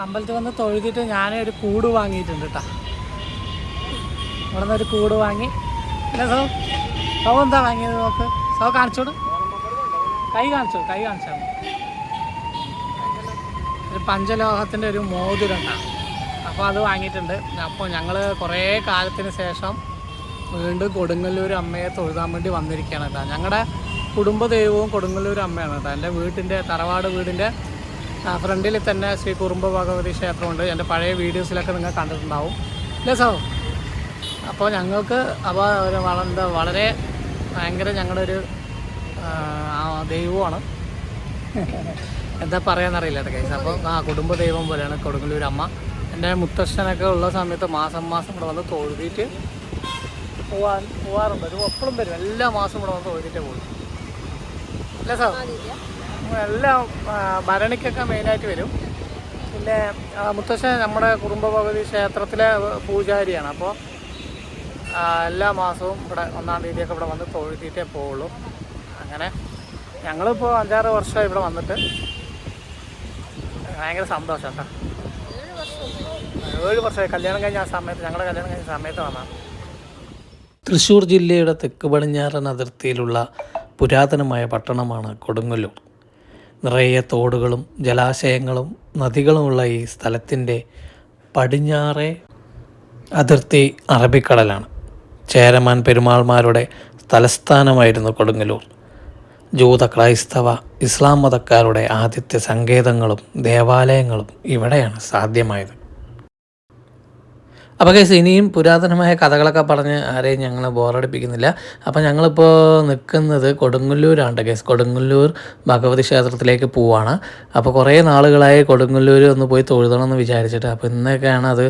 അമ്പലത്തിൽ വന്ന് തൊഴുതിട്ട് ഒരു കൂട് വാങ്ങിയിട്ടുണ്ട് കേട്ടോ ഇവിടെ നിന്ന് ഒരു കൂട് വാങ്ങി. അല്ലേ സോ സോ എന്താ വാങ്ങിയത് നോക്ക്? സോ കാണിച്ചോടും. കൈ കാണിച്ചോ കൈ കാണിച്ചാൽ ഒരു പഞ്ചലോഹത്തിന്റെ ഒരു മോതിരണ്ടാണ് അപ്പോൾ അത് വാങ്ങിയിട്ടുണ്ട്. അപ്പോൾ ഞങ്ങൾ കുറേ കാലത്തിന് ശേഷം വീണ്ടും കൊടുങ്ങല്ലൂർ അമ്മയെ തൊഴുതാൻ വേണ്ടി വന്നിരിക്കുകയാണ് കേട്ടോ ഞങ്ങളുടെ കുടുംബ ദൈവവും കൊടുങ്ങല്ലൂർ അമ്മയാണ് കേട്ടോ എന്റെ വീട്ടിന്റെ തറവാട് വീടിന്റെ ഫ്രണ്ടിൽ തന്നെ ശ്രീ കുറുമ്പ ഭഗവതി ക്ഷേത്രമുണ്ട്. എന്റെ പഴയ വീഡിയോസിലൊക്കെ നിങ്ങൾ കണ്ടിട്ടുണ്ടാവും. അല്ലേ സാർ? അപ്പോൾ ഞങ്ങൾക്ക് അപ്പോൾ ഒരു വള- വളരെ ഭയങ്കര ഞങ്ങളുടെ ഒരു ദൈവമാണ്. എന്താ പറയാന്നറിയില്ല കേസ് അപ്പോൾ ആ കുടുംബ ദൈവം പോലെയാണ് കൊടുങ്ങല്ലൂർ അമ്മ. എന്റെ മുത്തശ്ശനൊക്കെ ഉള്ള സമയത്ത് മാസം മാസം ഇവിടെ വന്ന് തൊഴുതിയിട്ട് പോവാൻ പോവാറുണ്ട്. ഒരു എപ്പോഴും വരും. എല്ലാ മാസവും ഇവിടെ വന്ന് തൊഴുതിട്ടേ പോകും അല്ലേ സാർ? എല്ലാം ഭരണിക്കൊക്കെ മെയിനായിട്ട് വരും. പിന്നെ മുത്തശ്ശൻ നമ്മുടെ കുടുംബ ഭഗവതി ക്ഷേത്രത്തിലെ പൂജാരിയാണ്. അപ്പോൾ എല്ലാ മാസവും ഇവിടെ ഒന്നാം തീയതിയൊക്കെ ഇവിടെ വന്ന് തൊഴുതിയിട്ടേ പോവുള്ളൂ. അങ്ങനെ ഞങ്ങളിപ്പോൾ അഞ്ചാറ് വർഷമായി ഇവിടെ വന്നിട്ട്. ഭയങ്കര സന്തോഷം കേട്ടോ. ഏഴ് വർഷമായി. കല്യാണം കഴിഞ്ഞ ആ സമയത്ത് ഞങ്ങളുടെ കല്യാണം കഴിഞ്ഞ സമയത്ത് വന്നാണ് തൃശ്ശൂർ ജില്ലയുടെ തെക്ക് പടിഞ്ഞാറൻ അതിർത്തിയിലുള്ള പുരാതനമായ പട്ടണമാണ് കൊടുങ്ങല്ലൂർ. നിറയെ തോടുകളും ജലാശയങ്ങളും നദികളുമുള്ള ഈ സ്ഥലത്തിന്റെ പടിഞ്ഞാറേ അതിർത്തി അറബിക്കടലാണ്. ചേരമാൻ പെരുമാൾമാരുടെ തലസ്ഥാനമായിരുന്നു കൊടുങ്ങല്ലൂർ. ജൂത ക്രൈസ്തവ ഇസ്ലാം മതക്കാരുടെ ആദ്യത്തെ സങ്കേതങ്ങളും ദേവാലയങ്ങളും ഇവിടെയാണ് സാധ്യമായത്. അപ്പോൾ കേസ് ഇനിയും പുരാതനമായ കഥകളൊക്കെ പറഞ്ഞ് ആരെയും ഞങ്ങൾ ബോറടിപ്പിക്കുന്നില്ല അപ്പോൾ ഞങ്ങളിപ്പോൾ നിൽക്കുന്നത് കൊടുങ്ങല്ലൂരാണ് കേസ് കൊടുങ്ങല്ലൂർ ഭഗവതി ക്ഷേത്രത്തിലേക്ക് പോവാണ്. അപ്പോൾ കുറേ നാളുകളായി കൊടുങ്ങല്ലൂർ ഒന്ന് പോയി തൊഴുതണം എന്ന് വിചാരിച്ചിട്ട് അപ്പോൾ ഇന്നൊക്കെയാണ് അത്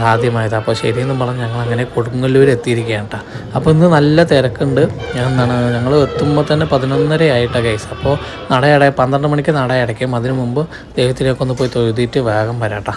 സാധ്യമായത്. അപ്പോൾ ശരിയെന്ന് പറഞ്ഞ് ഞങ്ങൾ അങ്ങനെ കൊടുങ്ങല്ലൂർ എത്തിയിരിക്കുകയാണ് കേട്ടോ അപ്പോൾ ഇന്ന് നല്ല തിരക്കുണ്ട്. എന്താണ് ഞങ്ങൾ എത്തുമ്പോൾ തന്നെ പതിനൊന്നര ആയിട്ടാണ് കേസ് അപ്പോൾ നടയട പന്ത്രണ്ട് മണിക്ക് നട അടയ്ക്കും അതിനു മുമ്പ് ദൈവത്തിലേക്ക് ഒന്ന് പോയി തൊഴുതിയിട്ട് വേഗം വരാട്ടാ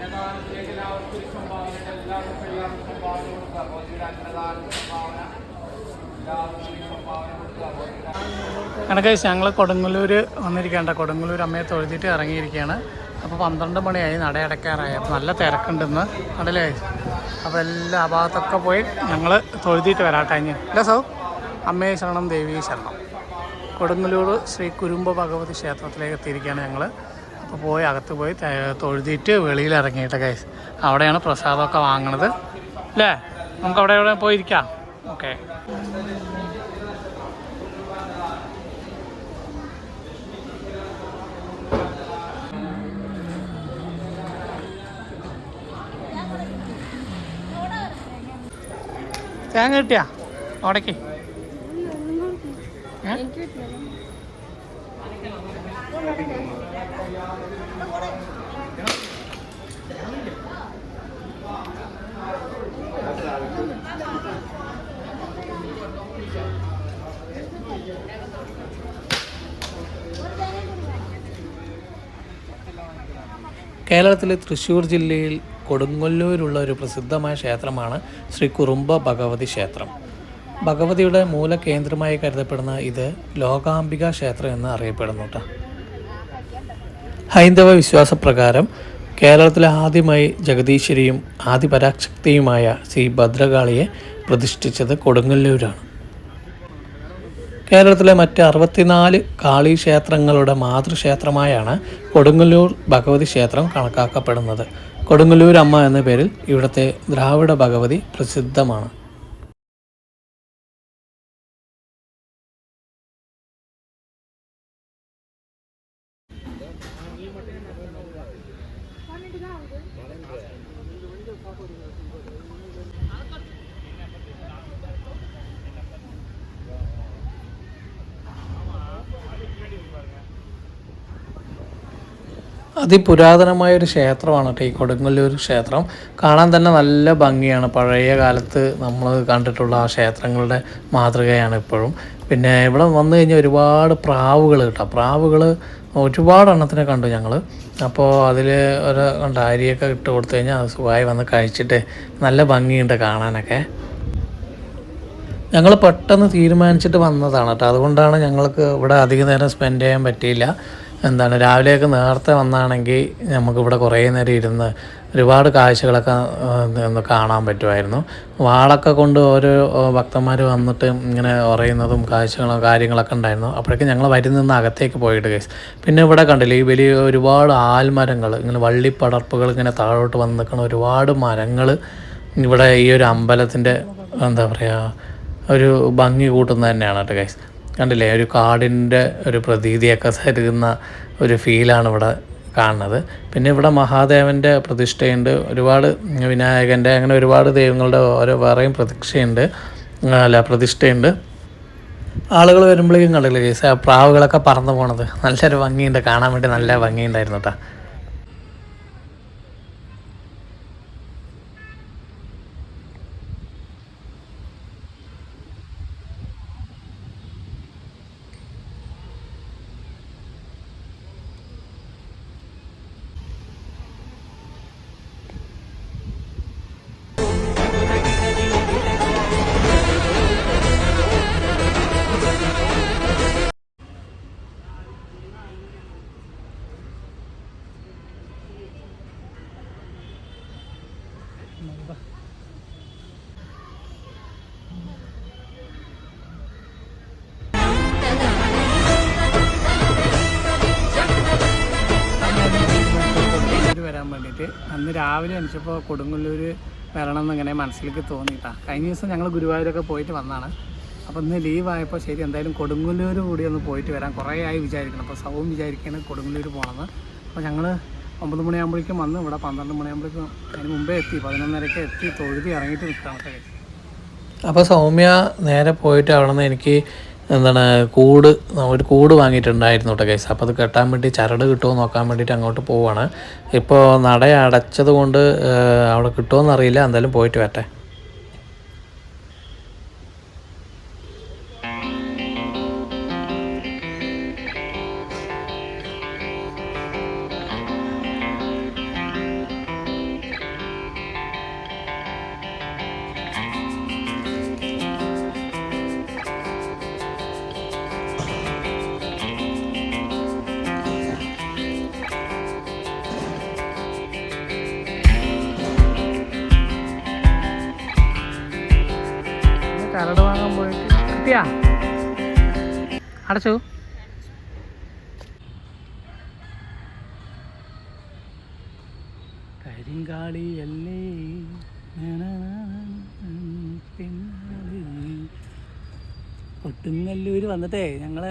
ചാറ് കിട്ടിയില്ല കണക്ക് ഞങ്ങൾ കൊടുങ്ങല്ലൂർ വന്നിരിക്കേണ്ട കൊടുങ്ങല്ലൂർ അമ്മയെ തൊഴുതിട്ട് ഇറങ്ങിയിരിക്കുകയാണ്. അപ്പോൾ പന്ത്രണ്ട് മണിയായി നട അടയ്ക്കാറായി. അപ്പോൾ നല്ല തിരക്കുണ്ടെന്ന്. അടലേ? അപ്പോൾ എല്ലാ ആ ഭാഗത്തൊക്കെ പോയി ഞങ്ങൾ തൊഴുതിയിട്ട് വരാട്ടെ ഇനി. അല്ലേ സൗ? അമ്മയെ ശരണം ദേവിയെ ശരണം. കൊടുങ്ങല്ലൂർ ശ്രീ കുരുമ്പ ഭഗവതി ക്ഷേത്രത്തിലേക്ക് എത്തിയിരിക്കുകയാണ് ഞങ്ങൾ അപ്പോൾ പോയി അകത്ത് പോയി തൊഴുതിയിട്ട് വെളിയിൽ ഇറങ്ങിയിട്ട് കൈസ് അവിടെയാണ് പ്രസാദമൊക്കെ വാങ്ങണത്. അല്ലേ നമുക്ക് അവിടെ എവിടെ പോയിരിക്കാം? ഓക്കെ തേങ്ങ കിട്ടിയാ? അവിടേക്ക്. ഏ? കേരളത്തിലെ തൃശ്ശൂർ ജില്ലയിൽ കൊടുങ്ങല്ലൂരുള്ള ഒരു പ്രസിദ്ധമായ ക്ഷേത്രമാണ് ശ്രീ കുറുമ്പ ഭഗവതി ക്ഷേത്രം. ഭഗവതിയുടെ മൂലകേന്ദ്രമായി കരുതപ്പെടുന്ന ഇത് ലോകാംബിക ക്ഷേത്രം എന്ന് അറിയപ്പെടുന്നു കേട്ടോ ഹൈന്ദവ വിശ്വാസപ്രകാരം കേരളത്തിലെ ആദ്യമായി ജഗദീശ്വരിയും ആദിപരാശക്തിയുമായ ശ്രീ ഭദ്രകാളിയെ പ്രതിഷ്ഠിച്ചത് കൊടുങ്ങല്ലൂരാണ്. കേരളത്തിലെ മറ്റ് അറുപത്തിനാല് കാളി ക്ഷേത്രങ്ങളുടെ മാതൃക്ഷേത്രമായാണ് കൊടുങ്ങല്ലൂർ ഭഗവതി ക്ഷേത്രം കണക്കാക്കപ്പെടുന്നത്. കൊടുങ്ങല്ലൂർ അമ്മ എന്ന പേരിൽ ഇവിടുത്തെ ദ്രാവിഡ ഭഗവതി പ്രസിദ്ധമാണ്. അതിപുരാതനമായ ഒരു ക്ഷേത്രമാണ് കേട്ടോ ഈ കൊടുങ്ങല്ലൂർ ക്ഷേത്രം. കാണാൻ തന്നെ നല്ല ഭംഗിയാണ്. പഴയ കാലത്ത് നമ്മൾ കണ്ടിട്ടുള്ള ആ ക്ഷേത്രങ്ങളുടെ മാതൃകയാണ് ഇപ്പോഴും. പിന്നെ ഇവിടെ വന്നു കഴിഞ്ഞാൽ ഒരുപാട് പ്രാവുകൾ കേട്ടോ. പ്രാവുകൾ ഒരുപാട് എണ്ണത്തിനെ കണ്ടു ഞങ്ങൾ അപ്പോൾ അതിൽ ഒരു കണ്ട അരിയൊക്കെ ഇട്ട് കൊടുത്തു കഴിഞ്ഞാൽ അത് സുഖമായി വന്ന് കഴിച്ചിട്ട് നല്ല ഭംഗിയുണ്ട് കാണാനൊക്കെ. ഞങ്ങൾ പെട്ടെന്ന് തീരുമാനിച്ചിട്ട് വന്നതാണ് കേട്ടോ. അതുകൊണ്ടാണ് ഞങ്ങൾക്ക് ഇവിടെ അധിക നേരം സ്പെൻഡ് ചെയ്യാൻ പറ്റിയില്ല. എന്താണ് രാവിലെയൊക്കെ നേരത്തെ വന്നാണെങ്കിൽ നമുക്കിവിടെ കുറേ നേരം ഇരുന്ന് ഒരുപാട് കാഴ്ചകളൊക്കെ കാണാൻ പറ്റുമായിരുന്നു. വാളൊക്കെ കൊണ്ട് ഓരോ ഭക്തന്മാർ വന്നിട്ട് ഇങ്ങനെ ഉറയുന്നതും കാഴ്ചകളും കാര്യങ്ങളൊക്കെ ഉണ്ടായിരുന്നു. അപ്പോഴേക്കും ഞങ്ങൾ വരി നിന്ന് അകത്തേക്ക് പോയിട്ട് കേസ് പിന്നെ ഇവിടെ കണ്ടില്ലേ ഈ വലിയ ഒരുപാട് ആൽമരങ്ങൾ ഇങ്ങനെ വള്ളിപ്പടർപ്പുകൾ ഇങ്ങനെ താഴോട്ട് വന്ന് നിൽക്കുന്ന ഒരുപാട് മരങ്ങൾ ഇവിടെ ഈ ഒരു അമ്പലത്തിന്റെ എന്താ പറയുക ഒരു ഭംഗി കൂട്ടുന്നത് തന്നെയാണ് കേട്ടോ ഗൈസ് കണ്ടില്ലേ? ഒരു കാടിന്റെ ഒരു പ്രതീതിയൊക്കെ തരുന്ന ഒരു ഫീലാണ് ഇവിടെ കാണുന്നത്. പിന്നെ ഇവിടെ മഹാദേവന്റെ പ്രതിഷ്ഠയുണ്ട്. ഒരുപാട് വിനായകന്റെ അങ്ങനെ ഒരുപാട് ദൈവങ്ങളുടെ ഓരോ വേറെയും പ്രതീക്ഷയുണ്ട്. അല്ല പ്രതിഷ്ഠയുണ്ട്. ആളുകൾ വരുമ്പോഴേക്കും കണ്ടില്ലേ ചേച്ചി ആ പ്രാവുകളൊക്കെ പറന്നു പോണത്. നല്ലൊരു ഭംഗിയുണ്ട് കാണാൻ വേണ്ടി നല്ല ഭംഗിയുണ്ടായിരുന്നു കേട്ടോ വരാൻ അന്ന് രാവിലെ എണിച്ചപ്പോൾ കൊടുങ്ങല്ലൂർ വരണം എന്നിങ്ങനെ മനസ്സിലേക്ക് തോന്നിയിട്ടാ. കഴിഞ്ഞ ദിവസം ഞങ്ങൾ ഗുരുവായൂരൊക്കെ പോയിട്ട് വന്നതാണ് അപ്പോൾ ഇന്ന് ലീവായപ്പോൾ ശരി എന്തായാലും കൊടുങ്ങല്ലൂർ കൂടി ഒന്ന് പോയിട്ട് വരാം. കുറേ ആയി വിചാരിക്കണം. അപ്പോൾ സൗവും വിചാരിക്കുകയാണ് കൊടുങ്ങല്ലൂർ പോകണമെന്ന് അപ്പോൾ ഞങ്ങൾ ഒമ്പത് മണിയാകുമ്പോഴേക്കും വന്ന് ഇവിടെ പന്ത്രണ്ട് മണിയാകുമ്പോഴേക്കും അതിന് മുമ്പേ എത്തി. പതിനൊന്നരയ്ക്ക് എത്തി തൊഴുതി ഇറങ്ങിയിട്ട് നിൽക്കുകയാണ്. അപ്പോൾ സൗമ്യ നേരെ പോയിട്ട് അവിടെ നിന്ന് എനിക്ക് എന്താണ് കൂട് ഒരു കൂട് വാങ്ങിയിട്ടുണ്ടായിരുന്നു കേട്ടോ കേസ് അപ്പോൾ അത് കെട്ടാൻ വേണ്ടി ചരട് കിട്ടുമോ നോക്കാൻ വേണ്ടിയിട്ട് അങ്ങോട്ട് പോവാണ്. ഇപ്പോൾ നട അടച്ചത് കൊണ്ട് അവിടെ കിട്ടുമോ എന്നറിയില്ല എന്തായാലും പോയിട്ട് വരട്ടെ. കിട്ടിയാ അടച്ചു. കരിങ്കാളിയല്ലേ. ഒട്ടുങ്ങല്ലൂര് വന്നിട്ടേ ഞങ്ങൾ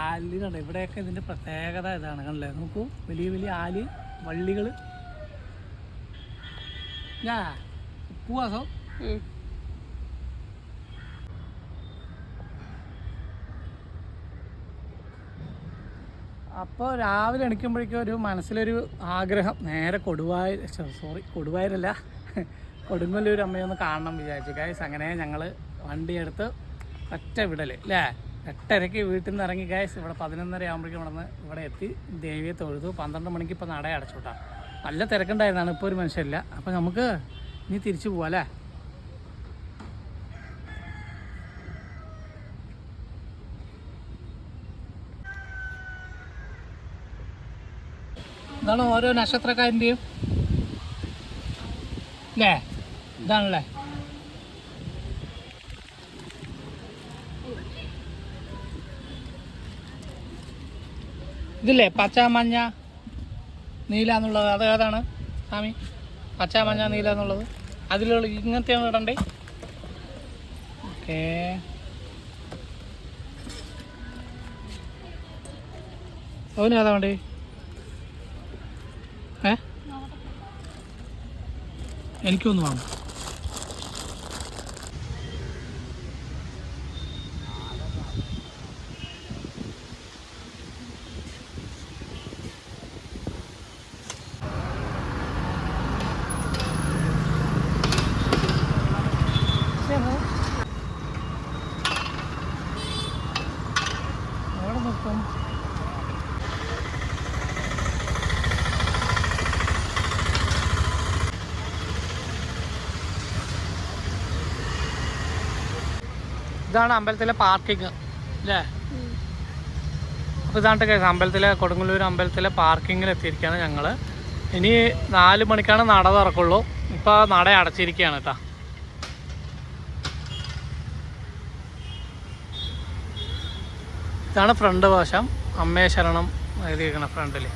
ആലിനുണ്ട് കണ്ട ഇവിടെയൊക്കെ ഇതിന്റെ പ്രത്യേകത ഇതാണ് കണ്ടല്ലേ? നോക്കൂ വലിയ വലിയ ആൽ വള്ളികൾ ഞാ പൂവാസോ അപ്പോൾ രാവിലെ എണിക്കുമ്പോഴേക്കും ഒരു മനസ്സിലൊരു ആഗ്രഹം. നേരെ കൊടുവായ സോറി കൊടുവായൂരല്ല. കൊടുങ്ങല്ലൂർ അമ്മയൊന്ന് കാണണം വിചാരിച്ചു. ഗൈസ് അങ്ങനെ ഞങ്ങൾ വണ്ടി എടുത്ത് ഒറ്റ വിടൽ അല്ലേ എട്ടരയ്ക്ക് വീട്ടിൽ നിന്ന് ഇറങ്ങി ഗൈസ് ഇവിടെ പതിനൊന്നര ആകുമ്പോഴേക്കും ഇവിടെ നിന്ന് ഇവിടെ എത്തി. ദേവിയെ തൊഴുതു. പന്ത്രണ്ട് മണിക്ക് ഇപ്പോൾ നട അടച്ചുവിട്ടാ നല്ല തിരക്കുണ്ടായിരുന്നാണ്. ഇപ്പോൾ ഒരു മനുഷ്യരില്ല. അപ്പോൾ നമുക്ക് ഇനി തിരിച്ചു പോവാം അല്ലേ ഇതാണ് ഓരോ നക്ഷത്രക്കാരന്റെയും അല്ലേ ഇതാണല്ലേ? ഇതില്ലേ? പച്ച മഞ്ഞ നീല എന്നുള്ളത്. അത് ഏതാണ്? സ്വാമി? പച്ച മഞ്ഞ നീല എന്നുള്ളത്. അതിലുള്ള ഇങ്ങനത്തെയാണ് ഇടണ്ടേ? ഓക്കേ. ഓന് ഏതാ വേണ്ടേ? എനിക്കൊന്ന് വേണം ഇതാണ് അമ്പലത്തിലെ പാർക്കിംഗ് അല്ലേ? അപ്പോൾ ഇതാണ് അമ്പലത്തിലെ കൊടുങ്ങല്ലൂർ അമ്പലത്തിലെ പാർക്കിങ്ങിൽ എത്തിയിരിക്കുകയാണ് ഞങ്ങൾ ഇനി നാല് മണിക്കാണ് നട തുറക്കുള്ളൂ. ഇപ്പോൾ നട അടച്ചിരിക്കുകയാണ് കേട്ടോ ഇതാണ് ഫ്രണ്ട് വശം. അമ്മേ ശരണം എഴുതിയിരിക്കണം ഫ്രണ്ടിൽ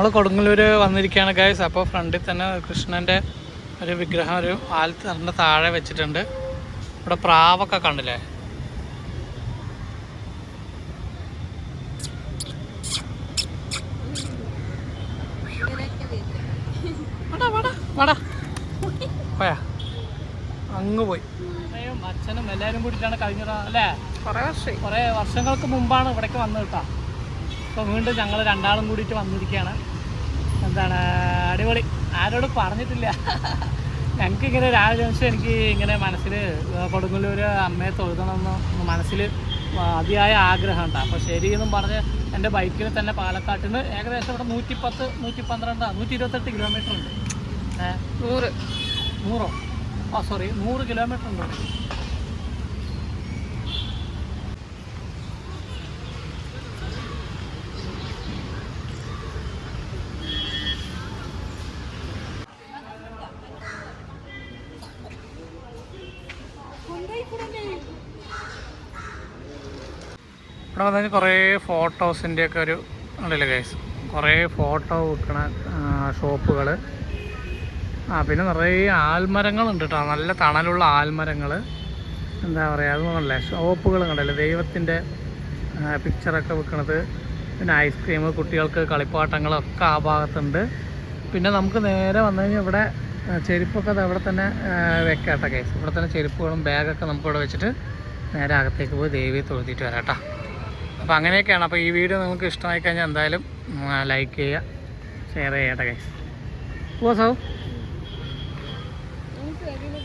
നമ്മൾ കൊടുങ്ങല്ലൂർ വന്നിരിക്കുകയാണ് ഗൈസ് അപ്പോൾ ഫ്രണ്ടിൽ തന്നെ കൃഷ്ണന്റെ ഒരു വിഗ്രഹം ഒരു ആൽത്തറിന്റെ താഴെ വെച്ചിട്ടുണ്ട്. ഇവിടെ പ്രാവൊക്കെ കണ്ടില്ലേ. പോയാ. അങ്ങ് പോയി. അച്ഛനും എല്ലാവരും കൂടിയിട്ടാണ് കഴിഞ്ഞ അല്ലേ? കുറേ വർഷങ്ങൾക്ക് മുമ്പാണ് ഇവിടേക്ക് വന്നു കേട്ടോ. അപ്പോൾ വീണ്ടും ഞങ്ങൾ രണ്ടാളും കൂടിയിട്ട് വന്നിരിക്കുകയാണ്. എന്താണ് അടിപൊളി. ആരോട് പറഞ്ഞിട്ടില്ല. ഞങ്ങൾക്ക് ഇങ്ങനെ രാവിലെ വെച്ചാൽ എനിക്ക് ഇങ്ങനെ മനസ്സിൽ കൊടുങ്ങല്ലൂർ അമ്മയെ തൊഴുതണമെന്ന് മനസ്സിൽ അതിയായ ആഗ്രഹം ഉണ്ട്. അപ്പോൾ ശരിയെന്നും പറഞ്ഞ് എന്റെ ബൈക്കിൽ തന്നെ പാലക്കാട്ടിൽ നിന്ന് ഏകദേശം ഇവിടെ നൂറ്റിപ്പത്ത് നൂറ്റി പന്ത്രണ്ട് നൂറ്റി ഇരുപത്തെട്ട് കിലോമീറ്റർ ഉണ്ട് നൂറ്. നൂറോ? ആ സോറി നൂറ് കിലോമീറ്റർ ഉണ്ട് ഇവിടെ വന്നു കുറേ ഫോട്ടോസിന്റെ ഒക്കെ ഒരു ഉണ്ടല്ലേ ഗൈസ് കുറേ ഫോട്ടോ വെക്കണ ഷോപ്പുകൾ ആ പിന്നെ നിറയെ ആൽമരങ്ങളുണ്ട് കേട്ടോ നല്ല തണലുള്ള ആൽമരങ്ങൾ എന്താ പറയുക അത് നല്ല ഷോപ്പുകൾ കണ്ടല്ലേ? ദൈവത്തിന്റെ പിക്ചറൊക്കെ വെക്കണത് പിന്നെ ഐസ്ക്രീം കുട്ടികൾക്ക് കളിപ്പാട്ടങ്ങളൊക്കെ ആ ഭാഗത്തുണ്ട്. പിന്നെ നമുക്ക് നേരെ വന്നു കഴിഞ്ഞാൽ ഇവിടെ ചെരുപ്പൊക്കെ അത് അവിടെ തന്നെ വെക്കാം കേട്ടോ കേസ് ഇവിടെ തന്നെ ചെരുപ്പുകളും ബാഗൊക്കെ നമുക്ക് ഇവിടെ വെച്ചിട്ട് നേരെ അകത്തേക്ക് പോയി ദേവിയെ തൊഴുതിയിട്ട് വരാം കേട്ടോ അപ്പോൾ അങ്ങനെയൊക്കെയാണ്. അപ്പോൾ ഈ വീഡിയോ നിങ്ങൾക്ക് ഇഷ്ടമായി കഴിഞ്ഞാൽ എന്തായാലും ലൈക്ക് ചെയ്യുക ഷെയർ ചെയ്യട്ടെ കേസ് പോസോ സൗ നമുക്ക് അതിന്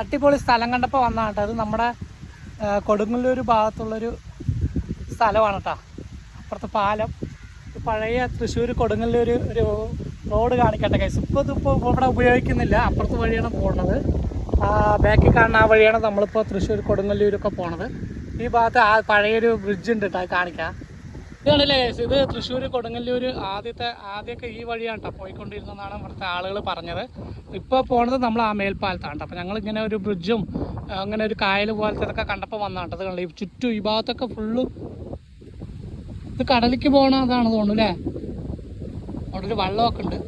അടിപൊളി സ്ഥലം കണ്ടപ്പോൾ വന്നതാണ് അത് നമ്മുടെ കൊടുങ്ങല്ലൂർ ഭാഗത്തുള്ളൊരു സ്ഥലമാണ് കേട്ടോ. അപ്പുറത്തെ പാലം. പഴയ തൃശ്ശൂർ കൊടുങ്ങല്ലൂർ ഒരു ഒരു റോഡ് കാണിക്കട്ടെ കൈസ് ഇപ്പോൾ ഇതിപ്പോൾ ഇവിടെ ഉപയോഗിക്കുന്നില്ല. അപ്പുറത്ത് വഴിയാണ് പോകുന്നത്. ബാക്കിൽ കാണുന്ന ആ വഴിയാണ് നമ്മളിപ്പോൾ തൃശ്ശൂർ കൊടുങ്ങല്ലൂരൊക്കെ പോണത്. ഈ ഭാഗത്ത് ആ പഴയൊരു ബ്രിഡ്ജ് ഉണ്ട് കേട്ടോ കാണിക്കാം. ഇതാണല്ലേ ഇത് തൃശ്ശൂർ കൊടുങ്ങല്ലൂർ ആദ്യത്തെ ആദ്യമൊക്കെ ഈ വഴിയാണ് കേട്ടോ പോയിക്കൊണ്ടിരുന്നതെന്നാണ് ഇവിടുത്തെ ആളുകൾ പറഞ്ഞത്. ഇപ്പോൾ പോണത് നമ്മൾ ആ മേൽപ്പാലത്താണ് അപ്പോൾ ഞങ്ങൾ ഇങ്ങനെ ഒരു ബ്രിഡ്ജും അങ്ങനെ ഒരു കായൽ പോലത്തെ ഇതൊക്കെ കണ്ടപ്പോൾ വന്നതാണ് കേട്ടോ ഈ ചുറ്റും ഈ ഭാഗത്തൊക്കെ ഫുള്ള് കടലിക്ക് പോകണ അതാണ് തോന്നുന്നു അല്ലേ? അവിടെ ഒരു വള്ളമൊക്കെ ഉണ്ട്.